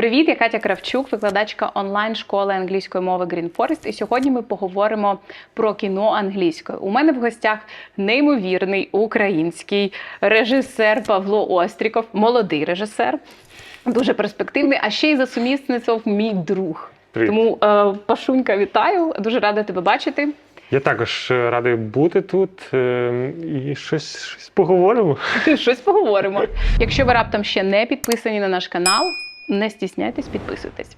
Привіт, я Катя Кравчук, викладачка онлайн-школи англійської мови Green Forest. І сьогодні ми поговоримо про кіно англійською. У мене в гостях неймовірний український режисер Павло Остріков, молодий режисер, дуже перспективний, а ще й за сумісництвом мій друг. Привіт. Тому е, Пашунька, вітаю, дуже рада тебе бачити. Я також е, радий бути тут е, і щось, щось поговоримо. Щось поговоримо. Якщо ви раптом ще не підписані на наш канал, не стісняйтесь, підписуйтесь.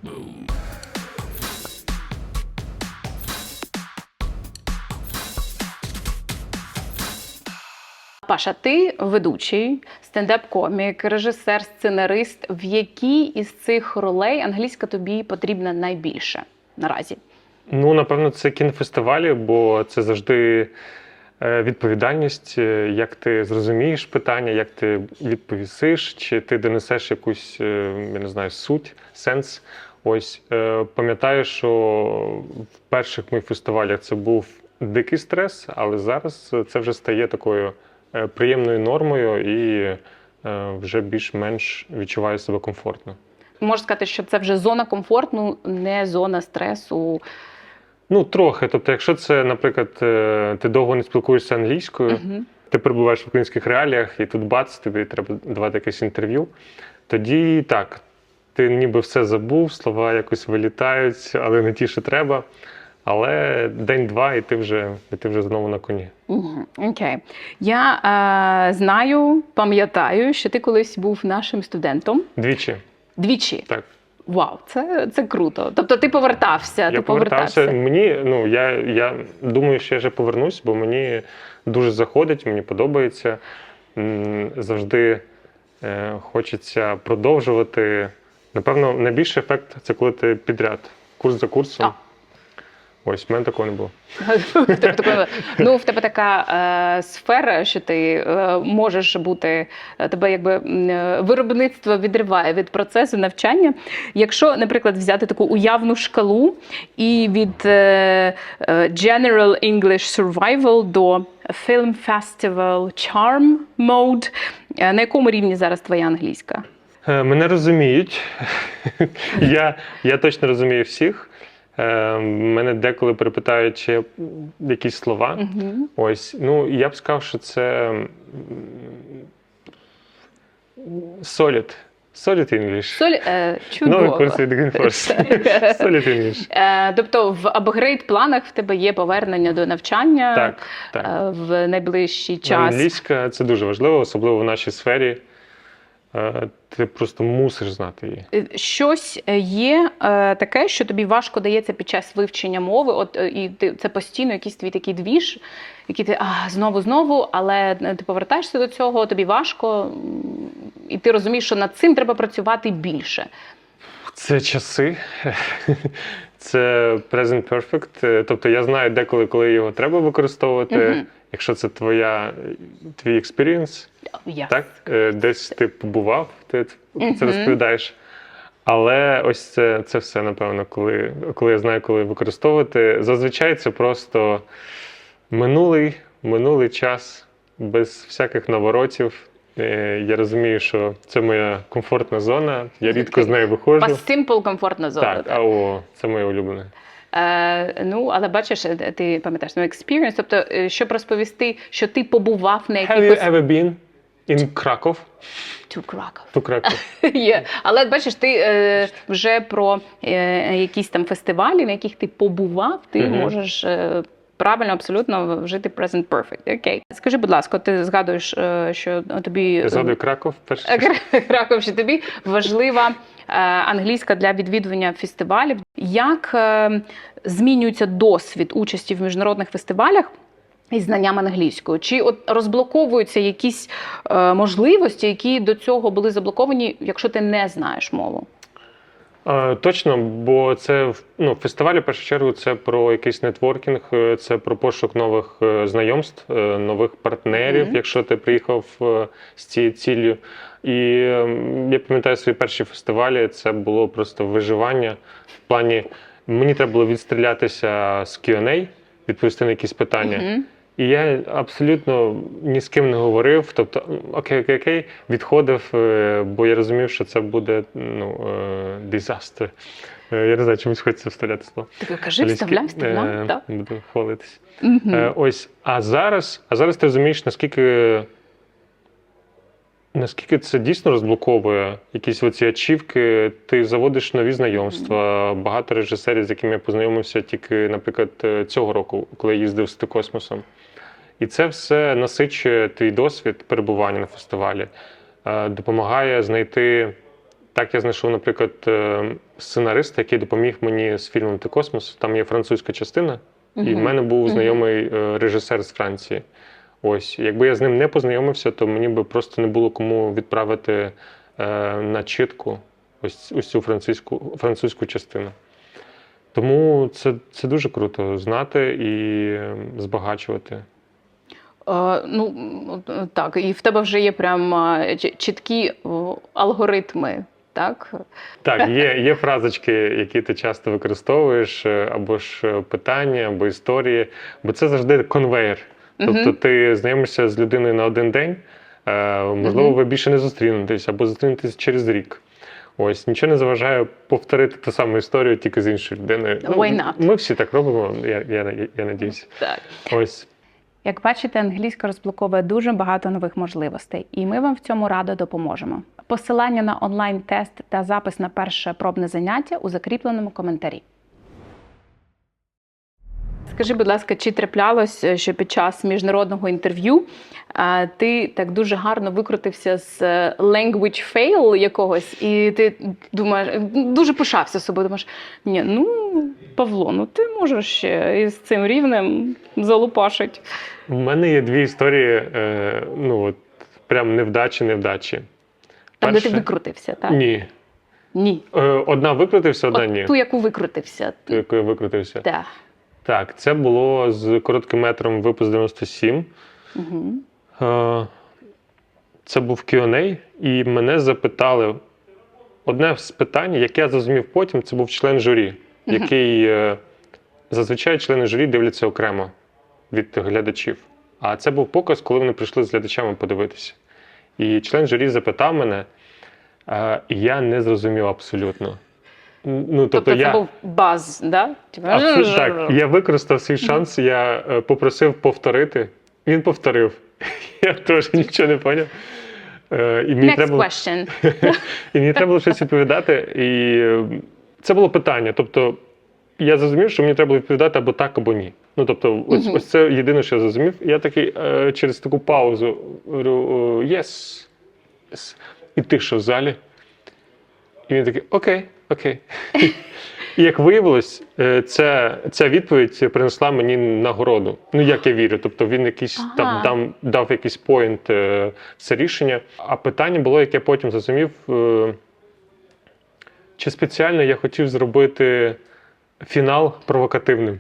Паша, ти ведучий, стендап-комік, режисер, сценарист. В якій із цих ролей англійська тобі потрібна найбільше наразі? Ну, напевно, це кінофестивалі, бо це завжди відповідальність, е, як ти зрозумієш питання, як ти відповісиш, чи ти донесеш якусь, е, я не знаю, суть, сенс. Ось е, пам'ятаю, що в перших моїх фестивалях це був дикий стрес, але зараз це вже стає такою е, приємною нормою і е, вже більш-менш відчуваю себе комфортно. Можна сказати, що це вже зона комфорту, не зона стресу. Ну, трохи. Тобто, якщо це, наприклад, е, ти довго не спілкуєшся англійською, Мгм. ти перебуваєш в українських реаліях, і тут бац, тобі треба давати якесь інтерв'ю, тоді так, ти ніби все забув, слова якось вилітають, але не ті, що треба. Але день-два, і ти вже, і ти вже знову на коні. Окей. Я е, знаю, пам'ятаю, що ти колись був нашим студентом Двічі. двічі. Так. Вау, це, це круто. Тобто ти повертався, ти повертався. повертався. Мені, ну, я, я думаю, що я вже повернусь, бо мені дуже заходить, мені подобається. Завжди е, хочеться продовжувати. Напевно, найбільший ефект це коли ти підряд, курс за курсом. А. Ось, в мене такого не було. Ну, в тебе така е, сфера, що ти е, можеш бути, е, тебе якби е, виробництво відриває від процесу навчання. Якщо, наприклад, взяти таку уявну шкалу і від е, е, General English Survival до Film Festival Charm Mode, е, на якому рівні зараз твоя англійська? Мене розуміють. я, я точно розумію всіх. Е, Мене деколи перепитають, чи якісь слова. Мгм. Ось, ну я б сказав, що це solid. Solid English. Соль, е, чудово. Новий курс від Greenforce. Solid English. Е, тобто в апгрейд планах в тебе є повернення до навчання Так, так. е, в найближчий час. Англійська це дуже важливо, особливо в нашій сфері. Е, Ти просто мусиш знати її. Е, Щось е, є е, таке, що тобі важко дається під час вивчення мови. От е, і ти це постійно якийсь твій такий двіж, який ти а, знову, знову, але ти повертаєшся до цього, тобі важко, і ти розумієш, що над цим треба працювати більше. Це часи, це present perfect. Е, Тобто я знаю деколи, коли його треба використовувати. Мгм. Якщо це твоя твій експірієнс, Я. так? Е, Десь ти побував, ти Мгм. це розповідаєш. Але ось це, це все, напевно, коли, коли я знаю, коли використовувати. Зазвичай це просто минулий, минулий час без всяких наворотів. Е, Я розумію, що це моя комфортна зона. Я рідко з нею виходжу. Simple, комфортна зона. Так, а о, це моє улюблене. Е, ну, але бачиш, е, ти пам'ятаєш ну, experience, тобто, е, щоб розповісти, що ти побував на Have you ever been in Krakow? to Krakow. To Krakow. Є. Але бачиш, ти е, вже про е, якісь там фестивалі, на яких ти побував, ти Мгм. можеш. Е, Правильно, абсолютно вжити present perfect. Окей. Скажи, будь ласка, ти згадуєш, е, що тобі Я згадую Краков перше. Е, Краков, що тобі важлива е, англійська для відвідування фестивалів. Як е, змінюється досвід участі в міжнародних фестивалях? Із знанням англійської, чи от розблоковуються якісь е, можливості, які до цього були заблоковані, якщо ти не знаєш мову? Точно, бо це ну, фестиваль, в першу чергу, це про якийсь нетворкінг, е, це про пошук нових е, знайомств, е, нових партнерів, Мгм. якщо ти приїхав з цією ціллю. І я пам'ятаю свої перші фестивалі, це було просто виживання. В плані мені треба було відстрілятися з Q&A, відповісти на якісь питання. Мгм. І я абсолютно ні з ким не говорив. Тобто, окей, окей, окей, відходив, е, бо я розумів, що це буде ну, е, disaster. Е, Я не знаю, чомусь хочеться вставляти слово. Ти кажи, вставляй, вставляй. так. Буду хвалитись. Е, ось, а зараз, а зараз ти розумієш, наскільки, наскільки це дійсно розблоковує якісь оці ачівки, ти заводиш нові знайомства. Багато режисерів, з якими я познайомився тільки, наприклад, цього року, коли я їздив з космосом. І це все насичує твій досвід перебування на фестивалі, е, допомагає знайти. Так, я знайшов, наприклад, е, сценариста, який допоміг мені з фільмом Ти космос. Там є французька частина. І в мене був знайомий е, режисер з Франції. Ось, якби я з ним не познайомився, то мені би просто не було кому відправити е, на читку ось, ось цю французьку, французьку частину. Тому це, це дуже круто знати і е, збагачувати. Е, ну, так, і в тебе вже є прям е, чіткі алгоритми, так? Так, є, є фразочки, які ти часто використовуєш, е, або ж е, питання, або історії, бо це завжди конвейер. Тобто ти знайомишся з людиною на один день, е, можливо, ви більше не зустрінетесь, або зустрінетесь через рік. Ось нічого не заважає повторити ту саму історію тільки з іншою людиною. Not? Ми всі так робимо, я, я, я, я надіюся. Так. Ось. Як бачите, англійська розблоковує дуже багато нових можливостей, і ми вам в цьому радо допоможемо. Посилання на онлайн-тест та запис на перше пробне заняття у закріпленому коментарі. Скажи, будь ласка, чи траплялось, е, що під час міжнародного інтерв'ю ти так дуже гарно викрутився з е, language fail якогось, і ти думаєш, дуже пишався собою. Думаєш, ні, ну Павло, ну ти можеш ще із цим рівнем залупашить. У мене є дві історії, е, ну от прям невдачі, невдачі. Там, де ти викрутився, так? Ні. Ні. Е, Одна викрутився, одна ні. Ту, яку викрутився. Ту, яку я викрутився. Так. Так, це було з коротким метром випуск 97. Угу. Е, Це був Q&A, і мене запитали. Одне з питань, яке я зрозумів потім, це був член журі, який е, зазвичай члени журі дивляться окремо від глядачів. А це був показ, коли вони прийшли з глядачами подивитися. І член журі запитав мене, е, і я не зрозумів абсолютно. Ну, тобто, Тобто, це я... був баз, да? Типу, Абсолютно так. Я використав свій шанс, я попросив повторити. Він повторив. Я теж нічого не поняв. Е, І мені, Next треба, було- question. і мені треба було щось відповідати. І е, це було питання. Тобто, я зрозумів, що мені треба було відповідати або так, або ні. Ну, тобто, ось, Мгм. ось це єдине, що я зрозумів. І Я такий е, через таку паузу говорю: yes. І тиша в залі. І він такий, окей, окей. І як виявилось, е, ця, ця відповідь принесла мені нагороду. Ну, як я вірю. Тобто він якийсь Ага. там, там дав якийсь поінт е, це рішення. А питання було, яке я потім зрозумів, е, чи спеціально я хотів зробити фінал провокативним.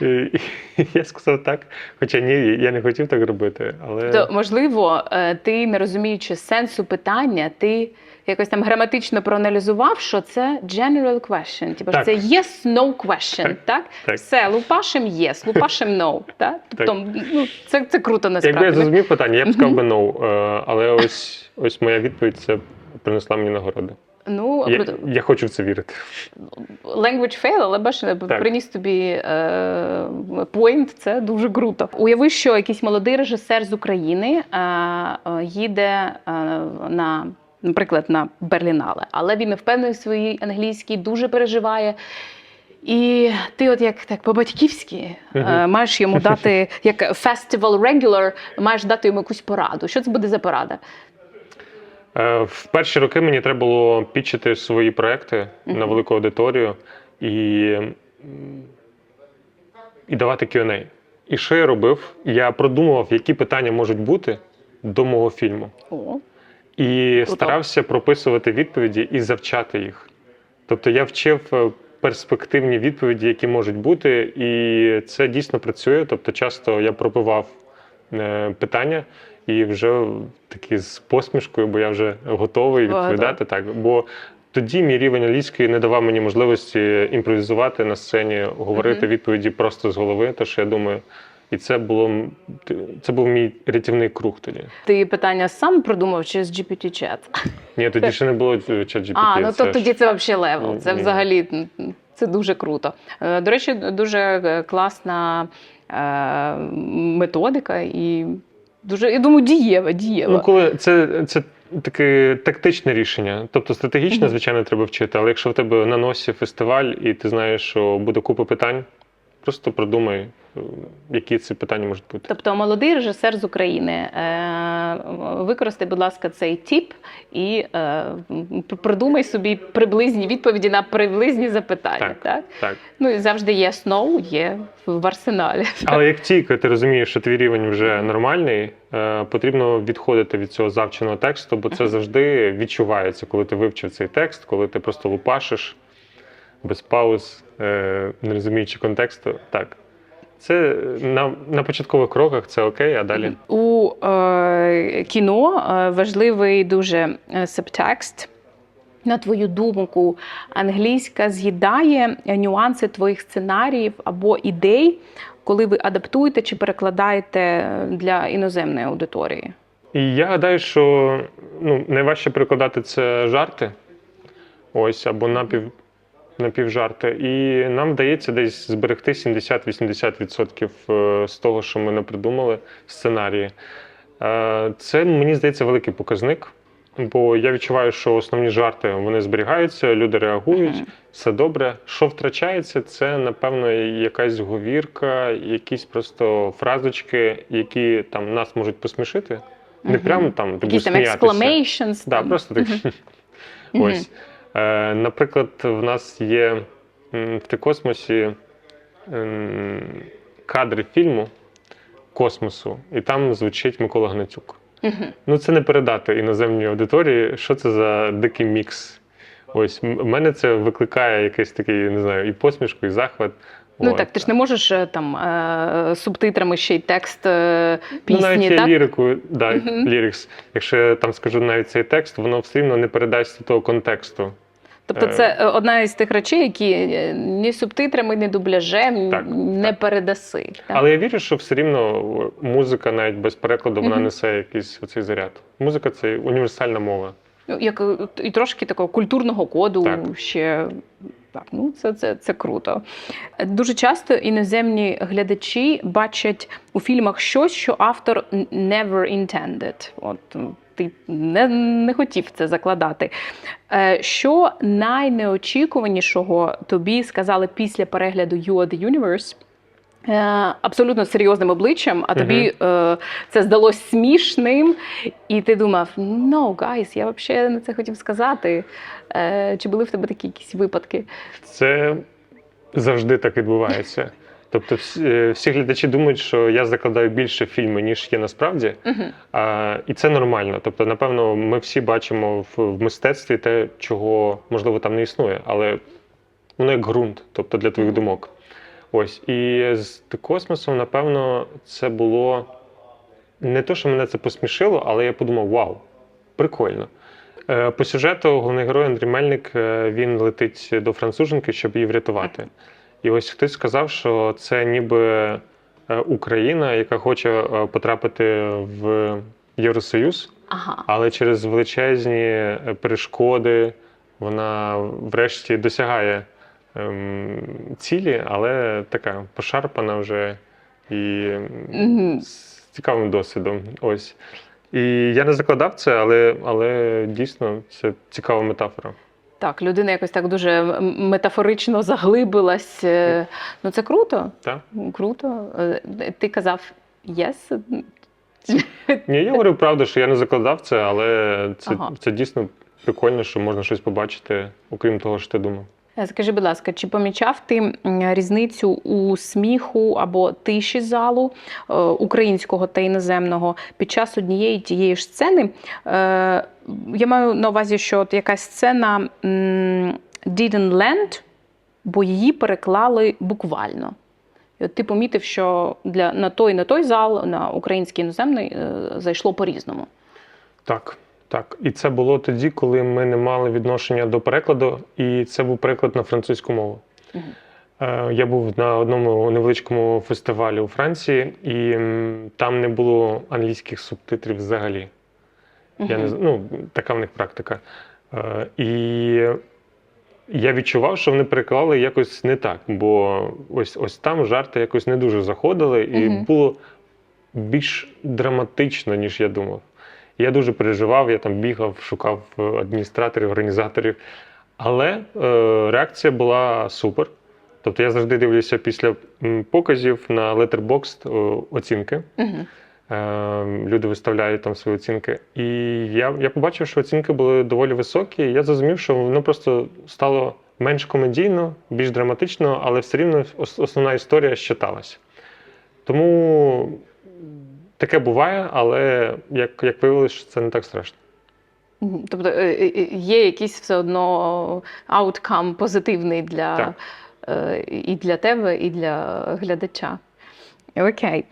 І, я сказав так, хоча ні, я не хотів так робити. Але То, можливо, ти, не розуміючи сенсу питання, ти якось там граматично проаналізував, що це general question. Типу, Так. це yes, no question, так? Так, так. Все, лупашим yes, лупашим no. Так? Тобто, ну, це, це круто насправді. Якби я зрозумів питання, я б сказав би no. Е, Але ось, ось моя відповідь це принесла мені нагороду. Ну, Я, я хочу в це вірити. Language fail, але бачиш, приніс тобі е, point, це дуже круто. Уяви, що якийсь молодий режисер з України е, е, їде е, на, наприклад, на Берлінале, але він не впевнений в своїй англійській, дуже переживає. І ти, от як так по-батьківськи, е, Мгм. маєш йому дати як festival regular, маєш дати йому якусь пораду. Що це буде за порада? Е, В перші роки мені треба було пічити свої проекти на велику аудиторію і, і давати Q&A. І що я робив? Я продумував, які питання можуть бути до мого фільму. О, І Круто. старався прописувати відповіді і завчати їх. Тобто я вчив е, перспективні відповіді, які можуть бути, і це дійсно працює. Тобто, часто я пропивав е, питання і вже такі з посмішкою, бо я вже готовий відповідати так. Бо тоді мій рівень англійської не давав мені можливості імпровізувати на сцені, говорити Мгм. відповіді просто з голови. Тож я думаю, І це було це був мій рятівний круг тоді. Ти питання сам продумав чи з GPT-чат? Ні, тоді ще не було ChatGPT. А, ну то ж- тоді це взагалі левел. Це Ні. взагалі це дуже круто. Е, До речі, дуже е, класна е, методика і дуже, я думаю, дієва, дієва. Ну, коли це, це таке тактичне рішення. Тобто стратегічно, Мгм. звичайно, треба вчити, але якщо в тебе на носі фестиваль, і ти знаєш, що буде купа питань, просто продумай, е, які ці питання можуть бути. Тобто молодий режисер з України, е, використай, будь ласка, цей тіп і е, придумай собі приблизні відповіді на приблизні запитання. Так. Так. Так. Ну і завжди є сноу, є в арсеналі. Але як тільки ти розумієш, що твій рівень вже нормальний, потрібно відходити від цього завченого тексту, бо це завжди відчувається, коли ти вивчив цей текст, коли ти просто лупашиш без пауз, е, не розуміючи контексту. Так. Це на, на початкових кроках це окей, а далі. У е, кіно е, важливий дуже е, субтекст. На твою думку, англійська з'їдає нюанси твоїх сценаріїв або ідей, коли ви адаптуєте чи перекладаєте для іноземної аудиторії. І я гадаю, що ну, найважче перекладати це жарти. Ось, або напів, напівжарти. І нам вдається десь зберегти 70-80% е, з того, що ми не придумали сценарії. Е, Це, мені здається, великий показник. Бо я відчуваю, що основні жарти вони зберігаються, люди реагують, Мгм. все добре. Що втрачається, це напевно якась говірка, якісь просто фразочки, які там нас можуть посмішити. Не Мгм. прямо там Якісь там exclamations. Да, там. просто так. Мгм. Ось. Е, наприклад, в нас є в Тикосмосі кадри фільму космосу, і там звучить Микола Гнатюк. Мгм. Ну, це не передати іноземній аудиторії, що це за дикий мікс. Ось в мене це викликає якийсь такий, не знаю, і посмішку, і захват. Ну так, ти ж не можеш е, там е, субтитрами ще й текст е, Ну, навіть так? лірику, да, Мгм. лірикс. Якщо я там скажу навіть цей текст, воно все рівно не передасть того контексту. Тобто, це одна із тих речей, які ні субтитрами, ні дубляжем Так, не так. передаси. так? Але я вірю, що все рівно музика навіть без перекладу вона Мгм. несе якийсь оцей заряд. Музика це універсальна мова. Ну, Як і трошки такого культурного коду Так. ще. Так, ну це, це, це круто. Дуже часто іноземні глядачі бачать у фільмах щось, що автор never intended. От ти не, не хотів це закладати. Е, Що найнеочікуванішого тобі сказали після перегляду You Are the Universe? Е, Абсолютно серйозним обличчям, а тобі е, це здалось смішним, і ти думав: no, guys, я взагалі не це хотів сказати. Е, Чи були в тебе такі якісь випадки? Це завжди так відбувається. Тобто, всі, е, всі глядачі думають, що я закладаю більше фільми, ніж є насправді. Угу. А, і це нормально. Тобто, напевно, ми всі бачимо в, в мистецтві те, чого можливо там не існує, але воно як ґрунт, тобто для твоїх думок. Ось. І з космосом, напевно, це було не те, що мене це посмішило, але я подумав: вау, прикольно. Е, По сюжету головний герой Андрій Мельник е, він летить до француженки, щоб її врятувати. І ось хтось сказав, що це ніби е, Україна, яка хоче потрапити в Євросоюз, Ага. але через величезні перешкоди вона врешті досягає ем, цілі, але така пошарпана вже і Мгм. з цікавим досвідом. Ось. І я не закладав це, але, але дійсно це цікава метафора. Так, людина якось так дуже метафорично заглибилась. Е, Ну це круто. Так? Круто. Е, Ти казав yes? Ні, я говорив правду, що я не закладав це, але це, Ага. це дійсно прикольно, що можна щось побачити, окрім того, що ти думав. Е, Скажи, будь ласка, чи помічав ти різницю у сміху або тиші залу е, українського та іноземного під час однієї тієї ж сцени? Е, Я маю на увазі, що от якась сцена didn't land, бо її переклали буквально. І от ти помітив, що для на той на той зал, на український іноземний, зайшло по-різному. Так, так. І це було тоді, коли ми не мали відношення до перекладу, і це був переклад на французьку мову. Е, Я був на одному невеличкому фестивалі у Франції, і там не було англійських субтитрів взагалі. Я не, ну, така в них практика. Е, І я відчував, що вони переклали якось не так, бо ось, ось там жарти якось не дуже заходили, і Мгм. було більш драматично, ніж я думав. Я дуже переживав, я там бігав, шукав е, адміністраторів, організаторів. Але е, реакція була супер. Тобто я завжди дивлюся після показів на Letterboxd е, оцінки. Мгм. Е, Люди виставляють там свої оцінки. І я, я побачив, що оцінки були доволі високі. І я зрозумів, що воно просто стало менш комедійно, більш драматично, але все рівно основна історія щиталася. Тому таке буває, але як, як виявилось, це не так страшно. Тобто е, е, е, є якийсь все одно ауткам позитивний для Так. і для тебе, і для глядача. Окей.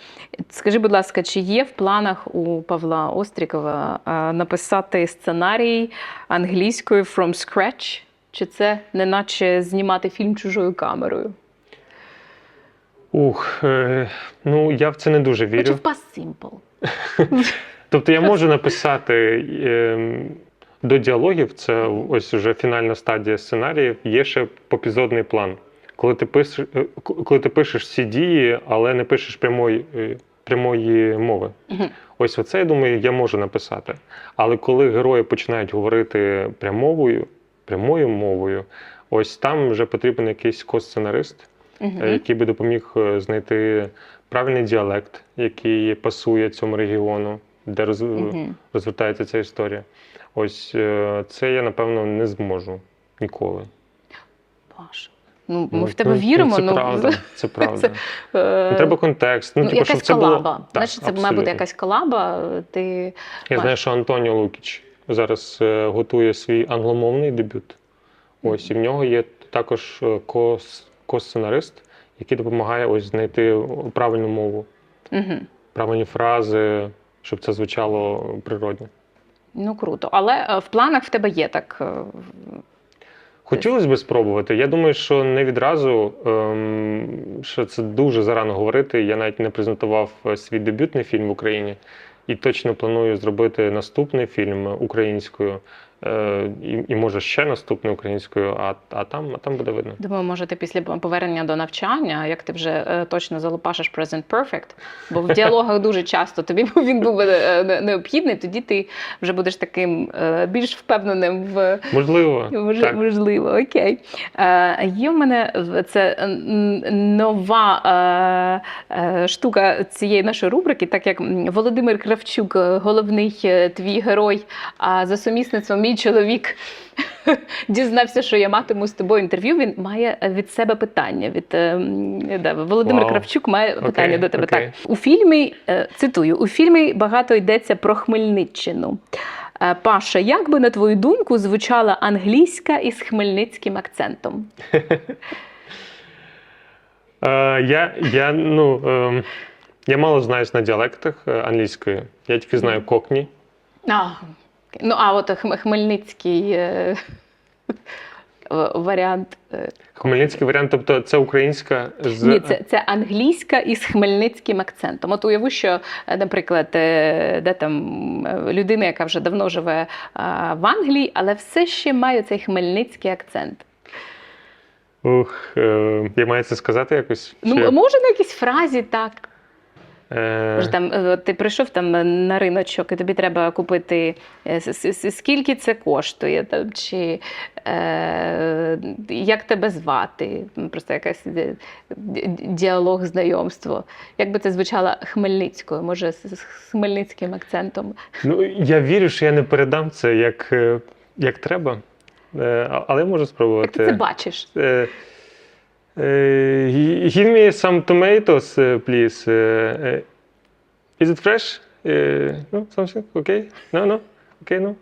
Скажи, будь ласка, чи є в планах у Павла Острікова написати сценарій англійською from scratch? Чи це не наче знімати фільм чужою камерою? Ух, е, ну я в це не дуже Хочу вірю. в past simple. Тобто я можу написати е, до діалогів, це ось вже фінальна стадія сценаріїв, є ще попізодний план. Коли ти пишеш, е, коли ти пишеш всі дії, але не пишеш прямої, е, прямої мови. Ось оце, я думаю, я можу написати. Але коли герої починають говорити прямовою, прямою мовою, ось там вже потрібен якийсь косценарист, Е, який би допоміг е, знайти правильний діалект, який пасує цьому регіону, де роз... Мгм. розвертається ця історія. Ось е, це я напевно не зможу ніколи. Паш. Ну, ми Ну, в тебе ну, віримо. Це ну, правда. Це правда. е, Ну, треба контекст. Ну, Ну, типу, щоб якась це було. колаба. Так, Значить, це має бути якась колаба. Ти Я маєш- знаю, що Антоніо Лукіч зараз готує свій англомовний дебют. Ось і в нього є також кос, кос-сценарист, який допомагає ось знайти правильну мову, Мгм. правильні фрази, щоб це звучало природно. Ну круто. Але е, в планах в тебе є так. е, Хотілося б спробувати. Я думаю, що не відразу, ем, що це дуже зарано говорити. Я навіть не презентував е, свій дебютний фільм в Україні і точно планую зробити наступний фільм українською. Е, і, і може ще наступний українською, а, а там, а там буде видно. Думаю, може, ти після повернення до навчання, як ти вже е, точно залупашиш present perfect, бо в діалогах дуже часто тобі він був е, необхідний, тоді ти вже будеш таким е, більш впевненим в Можливо, Мож, так. Можливо, окей. Е, є в мене це нова е, е, штука цієї нашої рубрики, так як Володимир Кравчук, головний твій герой, а за сумісництвом мій чоловік. Дізнався, що я матиму з тобою інтерв'ю. Він має від себе питання. Від е, да, Володимир Вау. Кравчук має питання до тебе. окей. Так у фільмі е, цитую: у фільмі багато йдеться про Хмельниччину. Е, Паша, як би на твою думку звучала англійська із хмельницьким акцентом? Е, я, я, ну, ем, я мало знаюсь на діалектах е, англійської. Я тільки знаю кокні. Ну а от хмельницький е, варіант. е, Хмельницький варіант, тобто це українська з Ні, це, це англійська із хмельницьким акцентом. От уяви, що, е, наприклад, е, де там людина, яка вже давно живе е, в Англії, але все ще має цей хмельницький акцент. Ух, е, я маю це сказати якось? Ну, Чи- може, на якійсь фразі так. Е, Може, там, е, ти прийшов там на риночок, і тобі треба купити, е, скільки це коштує, там, чи е, як тебе звати, просто ді- діалог, знайомство. Як би це звучало хмельницькою, може, з, хмельницьким акцентом. Ну, я вірю, що я не передам це як, як треба, але можу Як спробувати. ти це бачиш? Е, Give me some tomatoes, е, please. Е, Is it fresh? No, something? Okay? No, no? Okay, no?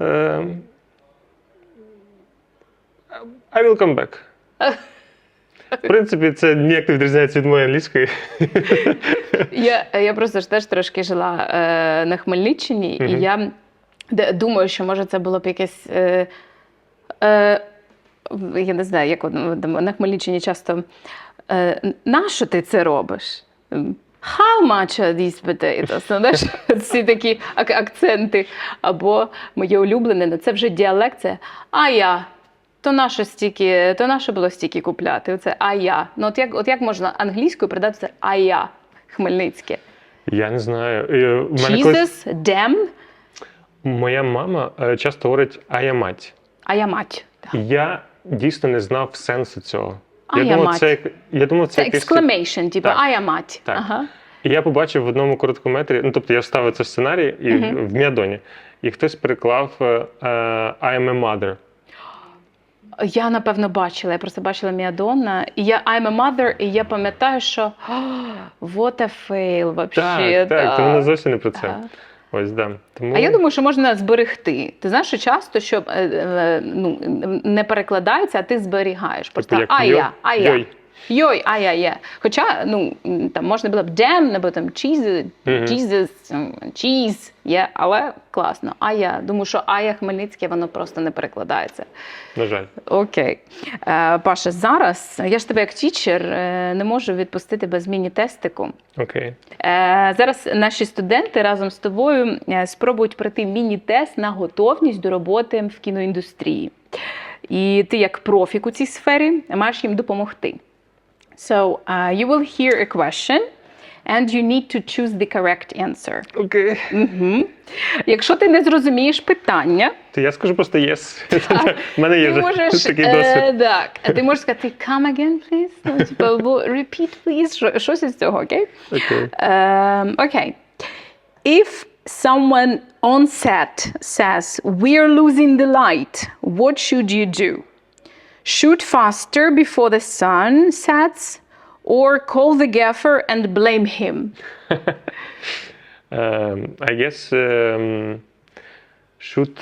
Um, I will come back. В принципі, це ніяк не відрізняється від моєї англійської. Я, я просто ж теж трошки жила е, на Хмельниччині, і я думаю, що може це було б якесь. Е, е, я не знаю, як на Хмельниччині часто е, нащо ти це робиш? How much are these potatoes? Ну, знаєш, ці такі ак- акценти. Або моє улюблене, ну це вже діалект, це а я. То наше стільки, то наше було стільки купляти. Оце а я. Ну от як, от як можна англійською передати це а я хмельницьке? Я не знаю. Е, мене колись- damn, Моя мама е, часто говорить а я мать. а я мать. Я дійсно не знав сенсу цього. А я думав, мать. це я думав, це, Це якесь- exclamation, типу, а я мать. Так. Ага. І я побачив в одному короткометрі, ну тобто я вставив це сценарій і Мгм. в Міадоні, і хтось переклав е, е, I am a mother. Я напевно бачила, я просто бачила Міадонна, і я I'm a mother, і я пам'ятаю, що «О, what a fail, вообще. Так, так, то воно зовсім не про це. Ага. Ось да. Тому А я думаю, що можна зберегти. Ти знаєш, що часто що е, е, ну, не перекладається, а ти зберігаєш. Просто типу, як а йо, я, а я. Йой. Йой, а я є. Хоча ну там можна було б damn, або там cheese. Jesus, cheese, є, але класно. А я думаю, що а я Хмельницьке, воно просто не перекладається. На жаль. Окей. Е, Паша, зараз я ж тебе як тічер е, не можу відпустити без міні-тестику. Окей. Е, Зараз наші студенти разом з тобою е, спробують пройти міні-тест на готовність до роботи в кіноіндустрії. І ти, як профік у цій сфері, маєш їм допомогти. So, uh, you will hear a question and you need to choose the correct answer. Окей. Угу. Якщо ти не зрозумієш питання, То я скажу просто yes. У мене є ти вже можеш, такий е, досвід. так, ти можеш сказати come again, please. Ну, типу, або repeat, please. Що- Щось із цього, окей? Окей. Um, okay. If someone on set says, We're losing the light, what should you do? Shoot faster before the sun sets, or call the gaffer and blame him? Um, I guess um, shoot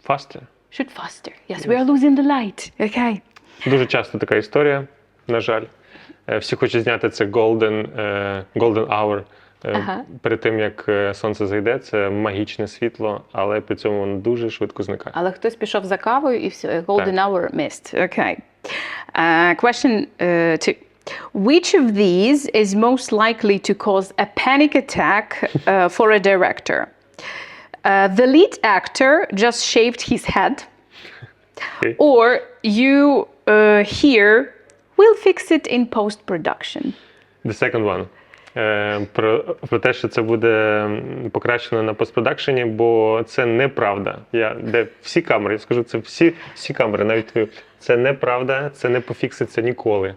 faster. Shoot faster. Yes, we are losing the light. Okay. Дуже часто така історія, на жаль. Е, Всі хочуть зняти це golden, е, golden hour. е, Ага. Перед тим як е, сонце зайде, це магічне світло, але при цьому воно дуже швидко зникає. Але хтось пішов за кавою і все, golden hour missed. Okay. Uh, question uh, two. Which of these is most likely to cause a panic attack uh, for a director? Uh, the lead actor just shaved his head, Okay. or you uh, here will fix it in post production. The second one. Е, Про, про те, що це буде покращено на постпродакшені, бо це неправда. Я де всі камери, я скажу, це всі, всі камери, навіть твою. Це неправда, це не пофікситься ніколи.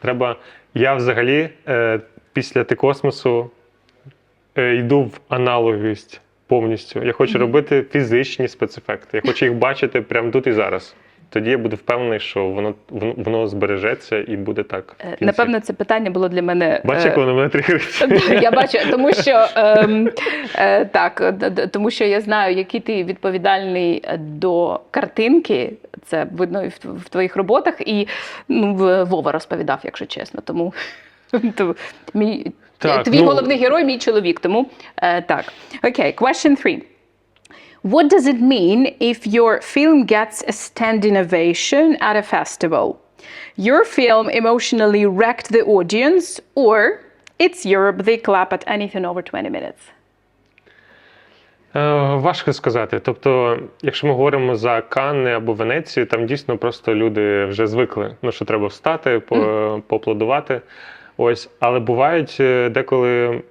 Треба. Я взагалі е, після ти космосу е, йду в аналоговість повністю. Я хочу робити фізичні спецефекти. Я хочу їх бачити прямо тут і зараз. Тоді я буду впевнений, що воно воно, збережеться і буде так. Е. Напевно, це питання було для мене. Бачиш, е, як воно мене тригерить? Я бачу, тому що ем, е, так, тому що я знаю, який ти відповідальний до картинки. Це видно і в, в твоїх роботах, і ну, Вова розповідав, якщо чесно. Тому то, мій, Так, твій ну- головний герой, мій чоловік. Тому е, так. Окей, question three. What does it mean if your film gets a standing ovation at a festival? Your film emotionally wrecked the audience, or it's Europe, they clap at anything over 20 minutes? Е, Важко сказати. Тобто, якщо ми говоримо за Канни або Венецію, там дійсно просто люди вже звикли. Ну, що треба встати, по, поаплодувати. Ось, але бувають е, деколи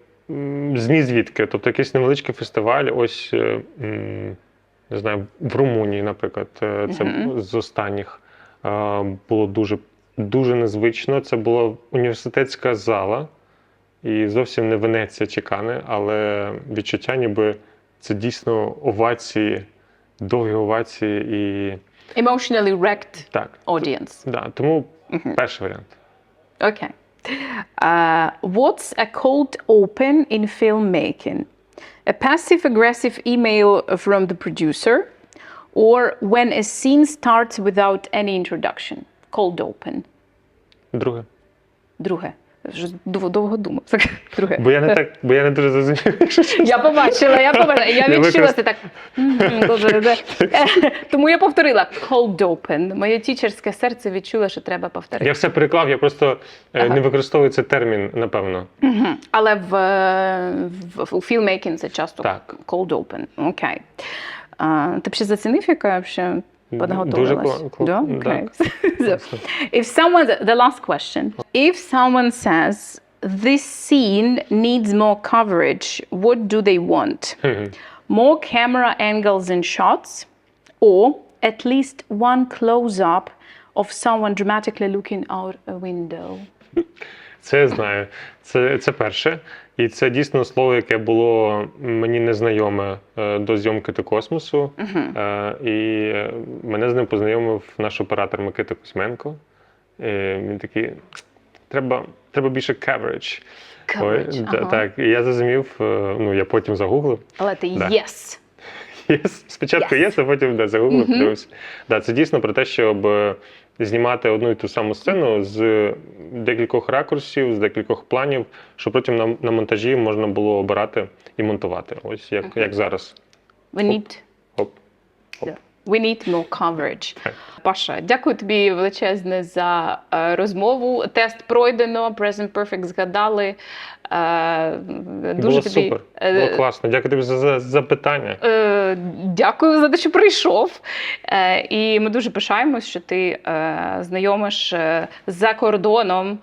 зні звідки. Тобто якийсь невеличкий фестиваль, ось е, не знаю, в Румунії, наприклад, е, це Мгм. з останніх е, було дуже, дуже незвично. Це була університетська зала. І зовсім не Венеція чи Кани, але відчуття, ніби це дійсно овації, довгі овації і Emotionally wrecked так. audience. Да, тому перший варіант. Okay. Uh, what's a cold open in filmmaking? A passive aggressive email from the producer, or when a scene starts without any introduction? Cold open. Друге. Друге. Вже довго думав. Так, Друге. Бо я не так, бо я не дуже зрозумів. Я побачила, я побачила. Я Не відчула це так. Тому я повторила cold open. Моє тічерське серце відчуло, що треба повторити. Я все переклав, я просто е, Ага. не використовую цей термін, напевно. Але в, е, в, у філмейкінг це часто Так. cold open. Окей. Ти б ще зацінив, яка Дуже подготовилась? кла- кла- Да? да. Окей. So, if someone, the last question, if someone says this scene needs more coverage, what do they want? Мгм. More camera angles and shots, or at least one close-up of someone dramatically looking out a window? Це я знаю. Це, це перше. І це дійсно слово, яке було мені незнайоме е, до зйомки до космосу. Е, І е, мене з ним познайомив наш оператор Микита Кузьменко. Е, Він такий: треба, треба більше coverage. Coverage, та- ага. Так, і я зрозумів, ну я потім загуглив. Але ти Да. yes. Yes. Спочатку Yes. єс, а потім да, загуглив, подивився. Да, це дійсно про те, щоб знімати одну і ту саму сцену з декількох ракурсів, з декількох планів, що потім на, на монтажі можна було обирати і монтувати. Ось як, як зараз. We need Оп. We need more coverage. Паша, дякую тобі величезне за е, розмову. Тест пройдено, Present Perfect згадали. Е, дуже Було тобі, супер. е, Було класно. Дякую тобі за, за запитання. Е, дякую за те, що прийшов. І ми дуже пишаємось, що ти знайомиш за кордоном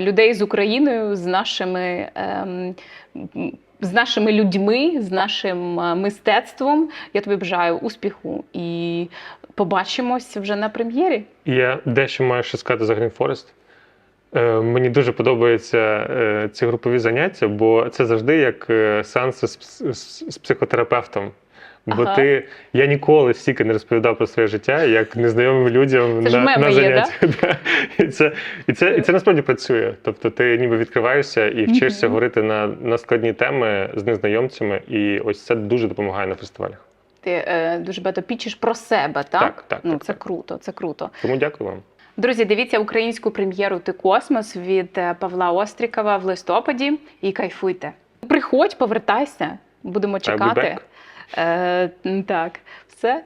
людей з Україною, з нашими. З нашими людьми, з нашим е, мистецтвом я тобі бажаю успіху і побачимось вже на прем'єрі. Я дещо маю ще сказати за Green Forest. Е, мені дуже подобаються е, ці групові заняття, бо це завжди як е, сеанси з, з, з психотерапевтом. Бо Ага. ти я ніколи стільки не розповідав про своє життя, як незнайомим людям Це на, меми на є, заняття. Да? І, це, і, це, і це насправді працює. Тобто ти ніби відкриваєшся і вчишся Мгм. говорити на, на складні теми з незнайомцями, і ось це дуже допомагає на фестивалях. Ти е, дуже багато пічеш про себе, так? Так, так, Ну так, це так. круто, це круто. Тому дякую вам. Друзі, дивіться українську прем'єру Ти космос від е, Павла Острікова в листопаді і кайфуйте. Приходь, повертайся, будемо чекати. Е, так, все.